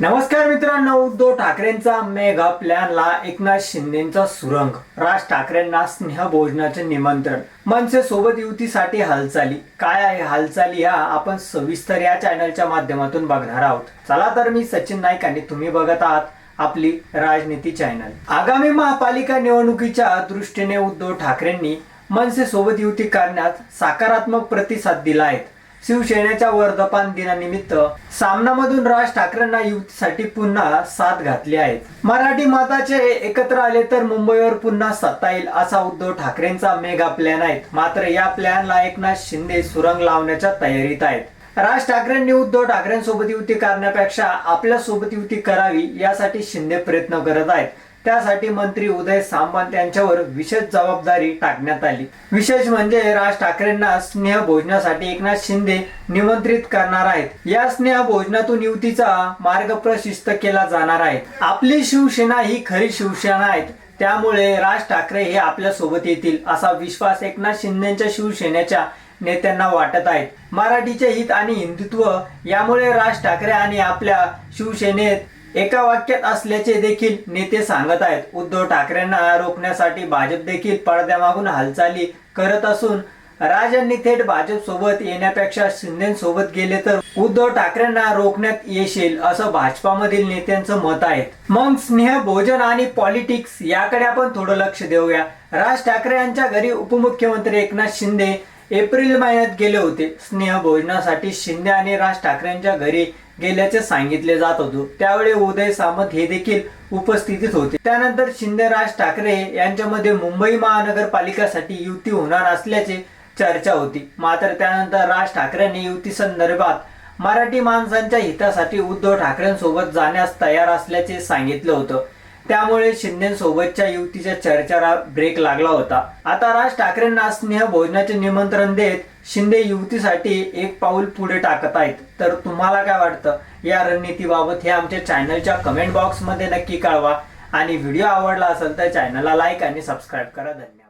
नमस्कार मित्रांनो उद्धव ठाकरेंचा मेगा प्लॅनला एकनाथ शिंदेचा सुरंग. राज ठाकरेंना स्नेह भोजनाचे निमंत्रण. मनसे सोबत युतीसाठी हालचाली. काय आहे हालचाली ह्या आपण सविस्तर या चॅनलच्या माध्यमातून बघणार आहोत. चला तर मी सचिन नाईक आणि तुम्ही बघत आहात आपली राजनीती चॅनल. आगामी महापालिका निवडणुकीच्या दृष्टीने उद्धव ठाकरेंनी मनसे सोबत युती करण्यात सकारात्मक प्रतिसाद दिला आहे. शिवसेनेच्या वर्धापान दिनानिमित्त सामनामधून राज ठाकरेंना युतीसाठी पुन्हा साथ घातली आहे मराठी मताचे एकत्र आले तर मुंबईवर पुन्हा सत्ता येईल असा उद्धव ठाकरेंचा मेगा प्लॅन आहे मात्र या प्लॅनला एकनाथ शिंदे सुरंग लावण्याच्या तयारीत आहेत. राज ठाकरेंनी उद्धव ठाकरेंसोबत युती करण्यापेक्षा आपल्यासोबत युती करावी यासाठी शिंदे प्रयत्न करत आहेत. त्यासाठी मंत्री उदय सामंत यांच्यावर विशेष जबाबदारी टाकण्यात आली. विशेष म्हणजे राज ठाकरेंना स्नेह भोजनासाठी एकनाथ शिंदे निमंत्रित करणार आहेत. या स्नेह भोजनातून युतीचा मार्ग प्रशिस्त केला जाणार आहे. आपली शिवसेना ही खरी शिवसेना आहे त्यामुळे राज ठाकरे हे आपल्यासोबत येतील असा विश्वास एकनाथ शिंदेच्या शिवसेनेच्या नेत्यांना वाटत आहेत मराठीचे हित आणि हिंदुत्व यामुळे राज ठाकरे आणि आपल्या शिवसेनेत एका वाक्यात असल्याचे देखील नेते सांगत आहेत. उद्धव ठाकरेंना रोखण्यासाठी भाजप देखील पडद्यामागून हालचाली करत असून राजांनी थेट भाजप सोबत येण्यापेक्षा शिंदेसोबत गेले तर उद्धव ठाकरेंना रोखण्यात येशील असं भाजपामधील नेत्यांचं मत आहे. मग स्नेह भोजन आणि पॉलिटिक्स याकडे आपण थोडं लक्ष देऊया. राज ठाकरे यांच्या घरी उपमुख्यमंत्री एकनाथ शिंदे एप्रिल महिन्यात गेले होते. स्नेह भोजनासाठी शिंदे आणि राज ठाकरेंच्या घरी गेल्याचे सांगितले जात होते. त्यावेळी उदय सामंत हे देखील उपस्थितीत होते. त्यानंतर शिंदे राज ठाकरे यांच्यामध्ये मुंबई महानगरपालिकासाठी युती होणार असल्याचे चर्चा होती. मात्र त्यानंतर राज ठाकरेंनी युती संदर्भात मराठी माणसांच्या हितासाठी उद्धव ठाकरेंसोबत जाण्यास तयार असल्याचे सांगितलं होतं. त्यामुळे शिंदेसोबतच्या युतीच्या चर्चेला ब्रेक लागला होता. आता राज ठाकरेंना स्नेह भोजनाचे निमंत्रण देत शिंदे युतीसाठी एक पाऊल पुढे टाकत आहेत. तर तुम्हाला काय वाटतं? या रणनीतीबाबत हे आमच्या चॅनलच्या कमेंट बॉक्समध्ये नक्की कळवा. आणि व्हिडिओ आवडला असेल तर चॅनलला लाईक आणि सबस्क्राईब करा. धन्यवाद.